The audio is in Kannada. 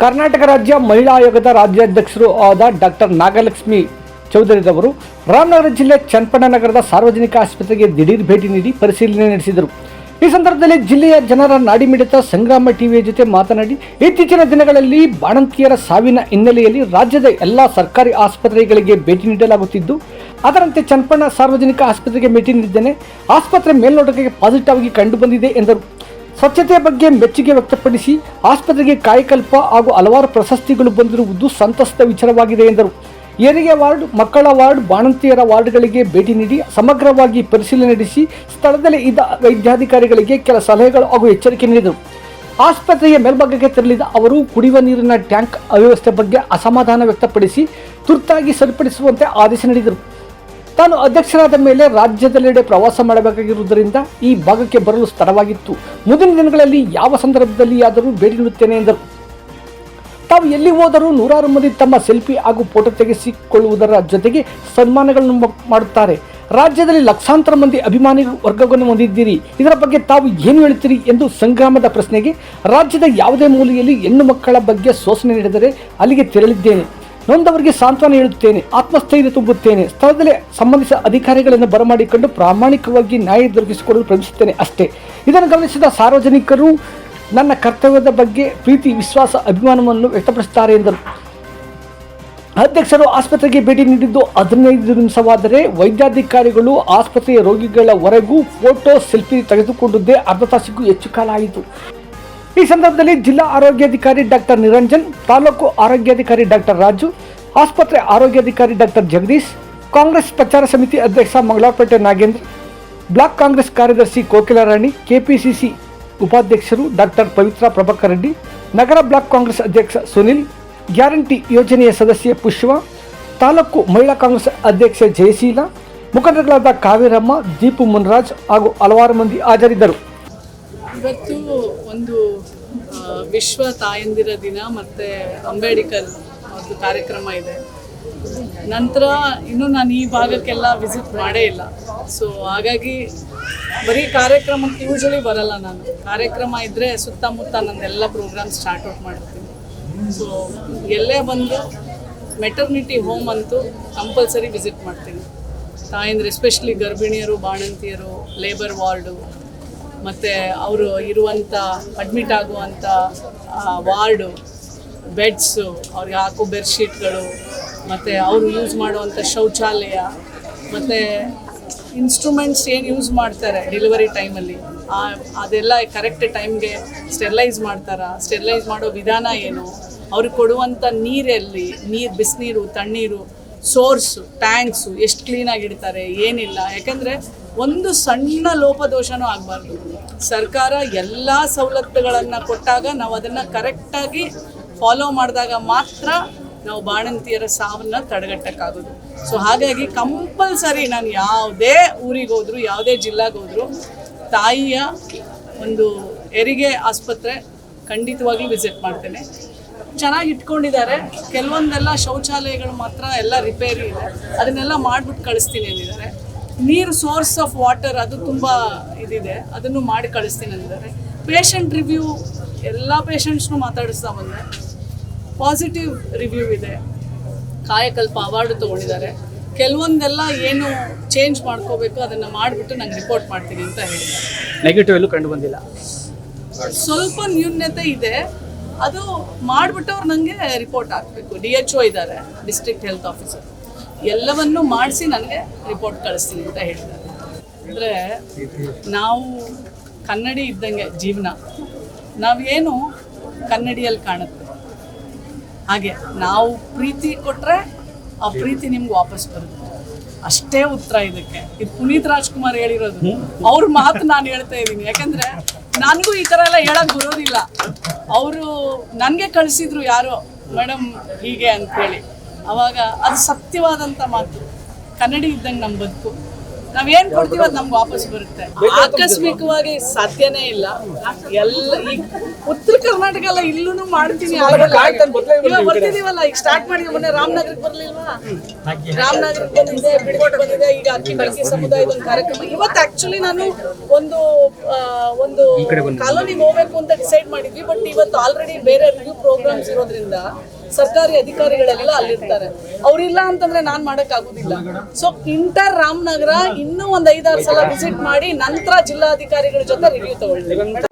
ಕರ್ನಾಟಕ ರಾಜ್ಯ ಮಹಿಳಾ ಆಯೋಗದ ರಾಜ್ಯಾಧ್ಯಕ್ಷರು ಆದ ಡಾಕ್ಟರ್ ನಾಗಲಕ್ಷ್ಮಿ ಚೌಧರಿರವರು ರಾಮನಗರ ಜಿಲ್ಲೆ ಚನ್ನಪಟ್ಟಣನಗರದ ಸಾರ್ವಜನಿಕ ಆಸ್ಪತ್ರೆಗೆ ದಿಢೀರ್ ಭೇಟಿ ನೀಡಿ ಪರಿಶೀಲನೆ ನಡೆಸಿದರು. ಈ ಸಂದರ್ಭದಲ್ಲಿ ಜಿಲ್ಲೆಯ ಜನರ ನಾಡಿಮಿಡಿತ ಸಂಗ್ರಾಮ ಟಿವಿಯ ಜೊತೆ ಮಾತನಾಡಿ, ಇತ್ತೀಚಿನ ದಿನಗಳಲ್ಲಿ ಬಾಣಂತಿಯರ ಸಾವಿನ ಹಿನ್ನೆಲೆಯಲ್ಲಿ ರಾಜ್ಯದ ಎಲ್ಲ ಸರ್ಕಾರಿ ಆಸ್ಪತ್ರೆಗಳಿಗೆ ಭೇಟಿ ನೀಡಲಾಗುತ್ತಿದ್ದು, ಅದರಂತೆ ಚನ್ನಪಣ್ಣ ಸಾರ್ವಜನಿಕ ಆಸ್ಪತ್ರೆಗೆ ಭೇಟಿ ನೀಡಿದ್ದೇನೆ. ಆಸ್ಪತ್ರೆ ಮೇಲ್ನೋಟಕ್ಕೆ ಪಾಸಿಟಿವ್ ಆಗಿ ಕಂಡುಬಂದಿದೆ ಎಂದರು. ಸ್ವಚ್ಛತೆಯ ಬಗ್ಗೆ ಮೆಚ್ಚುಗೆ ವ್ಯಕ್ತಪಡಿಸಿ ಆಸ್ಪತ್ರೆಗೆ ಕಾಯಕಲ್ಪ ಹಾಗೂ ಹಲವಾರು ಪ್ರಶಸ್ತಿಗಳು ಬಂದಿರುವುದು ಸಂತಸದ ವಿಚಾರವಾಗಿದೆ ಎಂದರು. ಹೆರಿಗೆ ವಾರ್ಡ್, ಮಕ್ಕಳ ವಾರ್ಡ್, ಬಾಣಂತಿಯರ ವಾರ್ಡ್ಗಳಿಗೆ ಭೇಟಿ ನೀಡಿ ಸಮಗ್ರವಾಗಿ ಪರಿಶೀಲನೆ ನಡೆಸಿ ಸ್ಥಳದಲ್ಲಿ ಇದ್ದ ವೈದ್ಯಾಧಿಕಾರಿಗಳಿಗೆ ಕೆಲ ಸಲಹೆಗಳು ಹಾಗೂ ಎಚ್ಚರಿಕೆ ನೀಡಿದರು. ಆಸ್ಪತ್ರೆಯ ಮೇಲ್ಭಾಗಕ್ಕೆ ತೆರಳಿದ ಅವರು ಕುಡಿಯುವ ನೀರಿನ ಟ್ಯಾಂಕ್ ಅವ್ಯವಸ್ಥೆ ಬಗ್ಗೆ ಅಸಮಾಧಾನ ವ್ಯಕ್ತಪಡಿಸಿ ತುರ್ತಾಗಿ ಸರಿಪಡಿಸುವಂತೆ ಆದೇಶ ನೀಡಿದರು. ತಾನು ಅಧ್ಯಕ್ಷರಾದ ಮೇಲೆ ರಾಜ್ಯದೆಲ್ಲೆಡೆ ಪ್ರವಾಸ ಮಾಡಬೇಕಾಗಿರುವುದರಿಂದ ಈ ಭಾಗಕ್ಕೆ ಬರಲು ಸ್ಥಳವಾಗಿತ್ತು. ಮುಂದಿನ ದಿನಗಳಲ್ಲಿ ಯಾವ ಸಂದರ್ಭದಲ್ಲಿ ಆದರೂ ಭೇಟಿ ನೀಡುತ್ತೇನೆ ಎಂದರು. ತಾವು ಎಲ್ಲಿ ಹೋದರೂ ನೂರಾರು ಮಂದಿ ತಮ್ಮ ಸೆಲ್ಫಿ ಹಾಗೂ ಫೋಟೋ ತೆಗೆಸಿಕೊಳ್ಳುವುದರ ಜೊತೆಗೆ ಸನ್ಮಾನಗಳನ್ನು ಮಾಡುತ್ತಾರೆ. ರಾಜ್ಯದಲ್ಲಿ ಲಕ್ಷಾಂತರ ಮಂದಿ ಅಭಿಮಾನಿ ವರ್ಗವನ್ನು ಹೊಂದಿದ್ದೀರಿ. ಇದರ ಬಗ್ಗೆ ತಾವು ಏನು ಹೇಳುತ್ತೀರಿ ಎಂದು ಸಂಗ್ರಾಮದ ಪ್ರಶ್ನೆಗೆ ರಾಜ್ಯದ ಯಾವುದೇ ಮೂಲೆಯಲ್ಲಿ ಹೆಣ್ಣು ಮಕ್ಕಳ ಬಗ್ಗೆ ಶೋಷಣೆ ನೀಡಿದರೆ ಅಲ್ಲಿಗೆ ತೆರಳಿದ್ದೇನೆ. ನೊಂದವರಿಗೆ ಸಾಂತ್ವನ ಹೇಳುತ್ತೇನೆ, ಆತ್ಮಸ್ಥೈರ್ಯ ತುಂಬುತ್ತೇನೆ, ಸ್ಥಳದಲ್ಲೇ ಸಂಬಂಧಿಸಿದ ಅಧಿಕಾರಿಗಳನ್ನು ಬರಮಾಡಿಕೊಂಡು ಪ್ರಾಮಾಣಿಕವಾಗಿ ನ್ಯಾಯ ದೊರಕಿಸಿಕೊಡಲು ಪ್ರಯತ್ನಿಸುತ್ತೇನೆ ಅಷ್ಟೇ. ಇದನ್ನು ಗಮನಿಸಿದ ಸಾರ್ವಜನಿಕರು, ನನ್ನ ಕರ್ತವ್ಯದ ಬಗ್ಗೆ ಪ್ರೀತಿ, ವಿಶ್ವಾಸ, ಅಭಿಮಾನವನ್ನು ವ್ಯಕ್ತಪಡಿಸುತ್ತಾರೆ ಎಂದರು. ಅಧ್ಯಕ್ಷರು ಆಸ್ಪತ್ರೆಗೆ ಭೇಟಿ ನೀಡಿದ್ದು ಹದಿನೈದು ನಿಮಿಷವಾದರೆ ವೈದ್ಯಾಧಿಕಾರಿಗಳು ಆಸ್ಪತ್ರೆಯ ರೋಗಿಗಳವರೆಗೂ ಫೋಟೋ, ಸೆಲ್ಫಿ ತೆಗೆದುಕೊಂಡಿದ್ದೇ ಅರ್ಧ ತಾಸಿಗೂ ಹೆಚ್ಚು ಕಾಲ ಆಯಿತು. ಈ ಸಂದರ್ಭದಲ್ಲಿ ಜಿಲ್ಲಾ ಆರೋಗ್ಯಾಧಿಕಾರಿ ಡಾಕ್ಟರ್ ನಿರಂಜನ್, ತಾಲೂಕು ಆರೋಗ್ಯಾಧಿಕಾರಿ ಡಾಕ್ಟರ್ ರಾಜು, ಆಸ್ಪತ್ರೆ ಆರೋಗ್ಯಾಧಿಕಾರಿ ಡಾಕ್ಟರ್ ಜಗದೀಶ್, ಕಾಂಗ್ರೆಸ್ ಪ್ರಚಾರ ಸಮಿತಿ ಅಧ್ಯಕ್ಷ ಮಂಗಳಾಪೇಟೆ ನಾಗೇಂದ್ರ, ಬ್ಲಾಕ್ ಕಾಂಗ್ರೆಸ್ ಕಾರ್ಯದರ್ಶಿ ಕೋಕಿಲಾರಾಣಿ ಕೆಪಿಸಿಸಿ ಉಪಾಧ್ಯಕ್ಷರು ಡಾಕ್ಟರ್ ಪವಿತ್ರ ಪ್ರಭಾಕರ್ ರೆಡ್ಡಿ, ನಗರ ಬ್ಲಾಕ್ ಕಾಂಗ್ರೆಸ್ ಅಧ್ಯಕ್ಷ ಸುನಿಲ್, ಗ್ಯಾರಂಟಿ ಯೋಜನೆಯ ಸದಸ್ಯೆ ಪುಷ್ಪ, ತಾಲೂಕು ಮಹಿಳಾ ಕಾಂಗ್ರೆಸ್ ಅಧ್ಯಕ್ಷೆ ಜಯಶೀಲ ಮುಖಂಡರುಗಳಾದ ಕಾವೇರಮ್ಮ, ದೀಪು ಮುನ್ರಾಜ್ ಹಾಗೂ ಹಲವಾರು ಮಂದಿ ಹಾಜರಿದ್ದರು. ಇವತ್ತು ಒಂದು ವಿಶ್ವ ತಾಯಂದಿರ ದಿನ ಮತ್ತು ಅಂಬೇಡ್ಕರ್ ಒಂದು ಕಾರ್ಯಕ್ರಮ ಇದೆ. ನಂತರ ಇನ್ನೂ ನಾನು ಈ ಭಾಗಕ್ಕೆಲ್ಲ ವಿಸಿಟ್ ಮಾಡೇ ಇಲ್ಲ. ಸೊ ಹಾಗಾಗಿ ಬರೀ ಕಾರ್ಯಕ್ರಮಕ್ಕೆ ಯೂಶಲಿ ಬರಲ್ಲ ನಾನು. ಕಾರ್ಯಕ್ರಮ ಇದ್ದರೆ ಸುತ್ತಮುತ್ತ ನಂದೆಲ್ಲ ಪ್ರೋಗ್ರಾಮ್ ಸ್ಟಾರ್ಟ್ ಔಟ್ ಮಾಡ್ತೀನಿ. ಸೊ ಎಲ್ಲೇ ಬಂದು ಮೆಟರ್ನಿಟಿ ಹೋಮ್ ಅಂತೂ ಕಂಪಲ್ಸರಿ ವಿಸಿಟ್ ಮಾಡ್ತೀನಿ. ತಾಯಂದ್ರೆ ಎಸ್ಪೆಷಲಿ ಗರ್ಭಿಣಿಯರು, ಬಾಣಂತಿಯರು ಲೇಬರ್ ವಾರ್ಡು ಮತ್ತು ಅವರು ಇರುವಂಥ ಅಡ್ಮಿಟ್ ಆಗುವಂಥ ವಾರ್ಡು ಬೆಡ್ಸು ಅವ್ರಿಗೆ ಹಾಕೋ ಬೆಡ್ಶೀಟ್ಗಳು ಮತ್ತು ಅವರು ಯೂಸ್ ಮಾಡುವಂಥ ಶೌಚಾಲಯ, ಮತ್ತು ಇನ್ಸ್ಟ್ರೂಮೆಂಟ್ಸ್ ಏನು ಯೂಸ್ ಮಾಡ್ತಾರೆ ಡೆಲಿವರಿ ಟೈಮಲ್ಲಿ ಅದೆಲ್ಲ ಕರೆಕ್ಟ್ ಟೈಮ್ಗೆ ಸ್ಟೆರ್ಲೈಸ್ ಮಾಡ್ತಾರಾ. ಸ್ಟೆರ್ಲೈಸ್ ಮಾಡೋ ವಿಧಾನ ಏನು? ಅವ್ರಿಗೆ ಕೊಡುವಂಥ ನೀರಲ್ಲಿ, ನೀರು, ಬಿಸಿನೀರು, ತಣ್ಣೀರು ಸೋರ್ಸು ಟ್ಯಾಂಕ್ಸು ಎಷ್ಟು ಕ್ಲೀನಾಗಿ ಇಡ್ತಾರೆ? ಏನಿಲ್ಲ. ಯಾಕಂದರೆ ಒಂದು ಸಣ್ಣ ಲೋಪದೋಷನೂ ಆಗಬಾರ್ದು. ಸರ್ಕಾರ ಎಲ್ಲ ಸವಲತ್ತುಗಳನ್ನು ಕೊಟ್ಟಾಗ ನಾವು ಅದನ್ನು ಕರೆಕ್ಟಾಗಿ ಫಾಲೋ ಮಾಡಿದಾಗ ಮಾತ್ರ ನಾವು ಬಾಣಂತಿಯರ ಸಾವನ್ನ ತಡೆಗಟ್ಟಕ್ಕಾಗೋದು. ಸೊ ಹಾಗಾಗಿ ಕಂಪಲ್ಸರಿ ನಾನು ಯಾವುದೇ ಊರಿಗೆ ಹೋದ್ರು, ಯಾವುದೇ ಜಿಲ್ಲೆಗೆ ಹೋದರೂ, ತಾಯಿಯ ಒಂದು ಹೆರಿಗೆ ಆಸ್ಪತ್ರೆ ಖಂಡಿತವಾಗಿಯೂ ವಿಸಿಟ್ ಮಾಡ್ತೇನೆ. ಚೆನ್ನಾಗಿ ಇಟ್ಕೊಂಡಿದ್ದಾರೆ. ಕೆಲವೊಂದೆಲ್ಲ ಶೌಚಾಲಯಗಳು ಮಾತ್ರ ಎಲ್ಲ ರಿಪೇರಿ ಇದೆ. ಅದನ್ನೆಲ್ಲ ಮಾಡಿಬಿಟ್ಟು ಕಳಿಸ್ತೀನಿ ಅಂದಿದ್ದಾರೆ. ನೀರು ಸೋರ್ಸ್ ಆಫ್ ವಾಟರ್ ಅದು ತುಂಬ ಇದಿದೆ. ಅದನ್ನು ಮಾಡಿ ಕಳಿಸ್ತೀನಿ ಅಂದರೆ ಪೇಷಂಟ್ ರಿವ್ಯೂ ಎಲ್ಲ ಪೇಷಂಟ್ಸ್ನು ಮಾತಾಡಿಸ್ತಾ ಬಂದೆ. ಪಾಸಿಟಿವ್ ರಿವ್ಯೂ ಇದೆ. ಕಾಯಕಲ್ಪ ಅವಾರ್ಡು ತೊಗೊಂಡಿದ್ದಾರೆ. ಕೆಲವೊಂದೆಲ್ಲ ಏನು ಚೇಂಜ್ ಮಾಡ್ಕೋಬೇಕು ಅದನ್ನು ಮಾಡಿಬಿಟ್ಟು ನಂಗೆ ರಿಪೋರ್ಟ್ ಮಾಡ್ತೀನಿ ಅಂತ ಹೇಳಿದ್ದಾರೆ. ನೆಗೆಟಿವ್ ಎಲ್ಲೂ ಕಂಡು ಬಂದಿಲ್ಲ. ಸ್ವಲ್ಪ ನ್ಯೂನ್ಯತೆ ಇದೆ. ಅದು ಮಾಡಿಬಿಟ್ಟು ಅವ್ರು ನನಗೆ ರಿಪೋರ್ಟ್ ಹಾಕಬೇಕು. ಡಿ ಎಚ್ ಒ ಇದ್ದಾರೆ ಡಿಸ್ಟ್ರಿಕ್ಟ್ ಹೆಲ್ತ್ ಆಫೀಸರ್ ಎಲ್ಲವನ್ನು ಮಾಡಿಸಿ ನನಗೆ ರಿಪೋರ್ಟ್ ಕಳಿಸ್ತೀನಿ ಅಂತ ಹೇಳ್ತಾರೆ ಅಂದರೆ ನಾವು ಕನ್ನಡಿ ಇದ್ದಂಗೆ ಜೀವನ ನಾವೇನು ಕನ್ನಡಿಯಲ್ಲಿ ಕಾಣುತ್ತೆ? ಹಾಗೆ ನಾವು ಪ್ರೀತಿ ಕೊಟ್ಟರೆ ಆ ಪ್ರೀತಿ ನಿಮ್ಗೆ ವಾಪಸ್ ಬರುತ್ತೆ. ಅಷ್ಟೇ ಉತ್ತರ ಇದಕ್ಕೆ. ಇದು ಪುನೀತ್ ರಾಜ್ಕುಮಾರ್ ಹೇಳಿರೋದು. ಅವ್ರ ಮಾತು ನಾನು ಹೇಳ್ತಾ ಇದ್ದೀನಿ. ಯಾಕಂದ್ರೆ ನನಗೂ ಈ ಥರ ಎಲ್ಲ ಹೇಳಕ್ ಬರೋದಿಲ್ಲ. ಅವರು ನನಗೆ ಕಳಿಸಿದ್ರು ಯಾರೋ ಮೇಡಮ್ ಹೀಗೆ ಅಂತೇಳಿ ಅವಾಗ ಅದು ಸತ್ಯವಾದಂಥ ಮಾತು. ಕನ್ನಡಿ ಇದ್ದಂಗೆ ನಮ್ಮ ಬದುಕು ನಾವ್ ಏನ್ ಕೊಡ್ತೀವಿ ಅದು ನಮ್ಗೆ ವಾಪಸ್ ಬರುತ್ತೆ. ಆಕಸ್ಮಿಕವಾಗಿ ಸಾಧ್ಯನೇ ಇಲ್ಲ. ಎಲ್ಲ ಈಗ ಉತ್ತರ ಕರ್ನಾಟಕ ಎಲ್ಲ ಇಲ್ಲೂ ಮಾಡ್ತೀನಿ. ಇವಾಗ ಬರ್ತಿದೀವಲ್ಲ ಈಗ ಸ್ಟಾರ್ಟ್ ಮಾಡಿದ್ವಿ ಮೊನ್ನೆ ರಾಮನಗರಕ್ಕೆ ಬರ್ಲಿಲ್ವಾ? ರಾಮನಗರಕ್ಕೆ ಬಂದಿದೆ ಬಿಡ್ಕೋಟ್ ಬಂದಿದೆ ಈಗ ಅಕ್ಕಿ ಬೆಳಕಿ ಸಮುದಾಯದ ಒಂದು ಕಾರ್ಯಕ್ರಮ. ಇವತ್ತು ಆಕ್ಚುಲಿ ನಾನು ಒಂದು ಒಂದು ಕಾಲೋನಿಗೆ ಹೋಗ್ಬೇಕು ಅಂತ ಡಿಸೈಡ್ ಮಾಡಿದ್ವಿ ಬಟ್ ಇವತ್ತು ಆಲ್ರೆಡಿ ಬೇರೆ ರಿವ್ಯೂ ಪ್ರೋಗ್ರಾಮ್ಸ್ ಇರೋದ್ರಿಂದ ಸರ್ಕಾರಿ ಅಧಿಕಾರಿಗಳೆಲ್ಲ ಅಲ್ಲಿರ್ತಾರೆ. ಅವ್ರಿಲ್ಲ ಅಂತಂದ್ರೆ ನಾನ್ ಮಾಡಕ್ ಆಗುದಿಲ್ಲ ಸೊ ಇಂಟರ್ ರಾಮನಗರ ಇನ್ನೂ ಒಂದ್ ಐದಾರು ಸಲ ವಿಸಿಟ್ ಮಾಡಿ ನಂತರ ಜಿಲ್ಲಾಧಿಕಾರಿಗಳ ಜೊತೆ ರಿವ್ಯೂ ತಗೊಳ್ಳಿ.